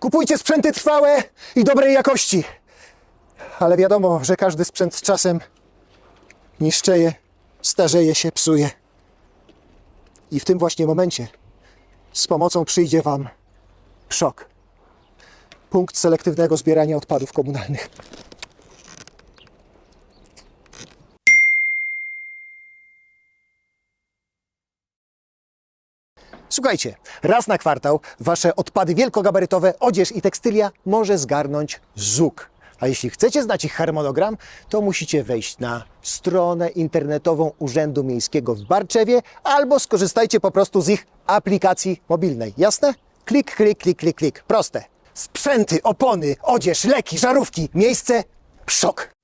Kupujcie sprzęty trwałe i dobrej jakości. Ale wiadomo, że każdy sprzęt z czasem niszczeje, starzeje się, psuje. I w tym właśnie momencie z pomocą przyjdzie Wam szok. Punkt selektywnego zbierania odpadów komunalnych. Słuchajcie, raz na kwartał wasze odpady wielkogabarytowe, odzież i tekstylia może zgarnąć ZUK. A jeśli chcecie znać ich harmonogram, to musicie wejść na stronę internetową Urzędu Miejskiego w Barczewie albo skorzystajcie po prostu z ich aplikacji mobilnej. Jasne? Klik, klik, klik, klik, klik. Proste. Sprzęty, opony, odzież, leki, żarówki. Miejsce szok.